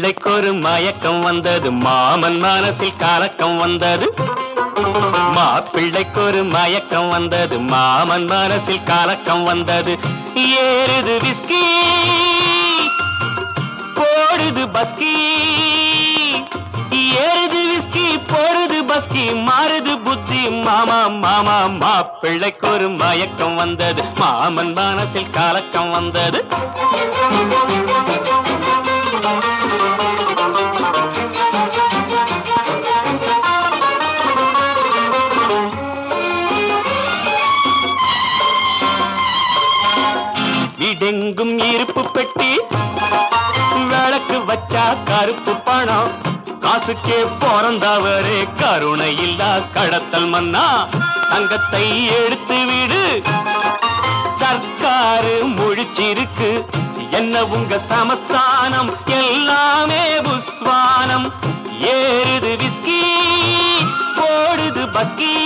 பிள்ளைக்கொரு ஒரு மயக்கம் வந்தது. மாமன் மனசில் கலக்கம் வந்தது. மாப்பிள்ளைக்கு ஒரு மயக்கம் வந்தது. மாமன் மனசில் கலக்கம் வந்தது. ஏறுது விஸ்கி போடுது பஸ்கி ஏறுது விஸ்கி போடுது பஸ்கி மாறுது புத்தி. மாமா மாமா மாப்பிள்ளைக்கு ஒரு மயக்கம் வந்தது. மாமன் மனசில் கலக்கம் வந்தது. எங்கும் இருப்பு பெட்டி. விளக்கு வச்சா கருப்பு பணம். காசுக்கே பிறந்தவரே கருணை இல்லா கடத்தல் மன்னா. தங்கத்தை எடுத்து விடு. சர்க்காரு முழிச்சிருக்கு. என்ன உங்க சமஸ்தானம்? எல்லாமே புஸ்வானம். ஏறுது விஸ்கி போடுது பஸ்கி.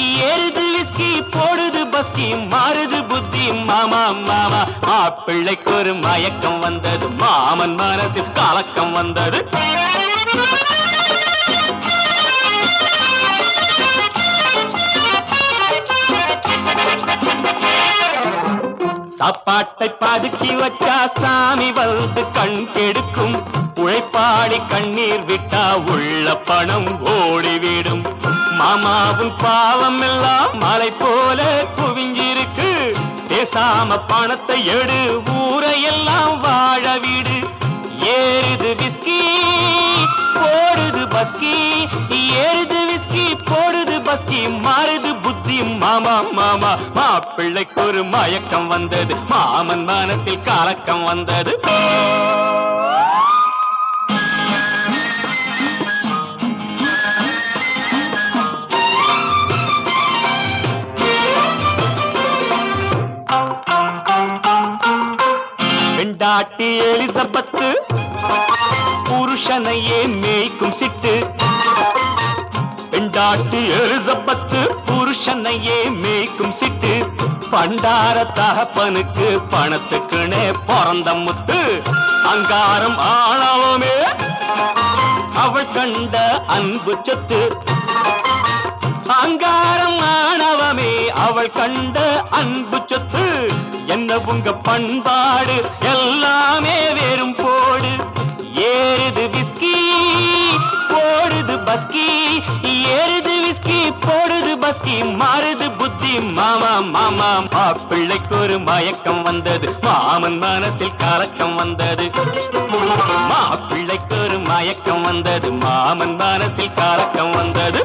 ஏறுது விஸ்கி போடுது பஸ்கி. மாறுது புத்தி மாமா மாமா மாப்பிள்ளைக்கு ஒரு மயக்கம் வந்தது. மாமன் மனசில் கலக்கம் வந்தது. சாப்பாட்டை பதுக்கி வச்சா சாமி வந்து கண் கெடுக்கும். உழைப்பாடி கண்ணீர் விட்டா உள்ள பணம் ஓடிவிடும். மாமாவும் பாவம் எல்லாம் மலை போல பேசாம பணத்தை எடு ஊரையெல்லாம் வாழ வீடு. ஏறுது விஸ்கி போடுது பஸ்கி ஏறுது விஸ்கி போடுது பஸ்கி மாறுது புத்தி. மாமா மாமா மாப்பிள்ளைக்கு ஒரு மயக்கம் வந்தது. மாமன் மனத்தில் கலக்கம் வந்தது. பெண்டாட்டி எலிசபத்து புருஷனையே மேய்க்கும் சிட்டு. பெண்டாட்டி எலிசபத்து புருஷனையே மேய்க்கும் சிட்டு. பண்டார தகப்பனுக்கு பணத்துக்குனே பிறந்த முத்து. அங்காரம் ஆணவமே அவள் கண்ட அன்பு சொத்து. அங்காரம் ஆணவமே அவள் கண்ட அன்பு சொத்து. என்ன உங்க பண்பாடு? எல்லாமே வெறும் போடு. ஏறுது விஸ்கி போடுது பஸ்கி. ஏறுது விஸ்கி போடுது பஸ்கி. மாறுது புத்தி மாமா மாமா. மாப்பிள்ளைக்கு ஒரு மயக்கம் வந்தது. மாமன் மனத்தில் கலக்கம் வந்தது. மாப்பிள்ளைக்கு ஒரு மயக்கம் வந்தது. மாமன் மனத்தில் கலக்கம் வந்தது.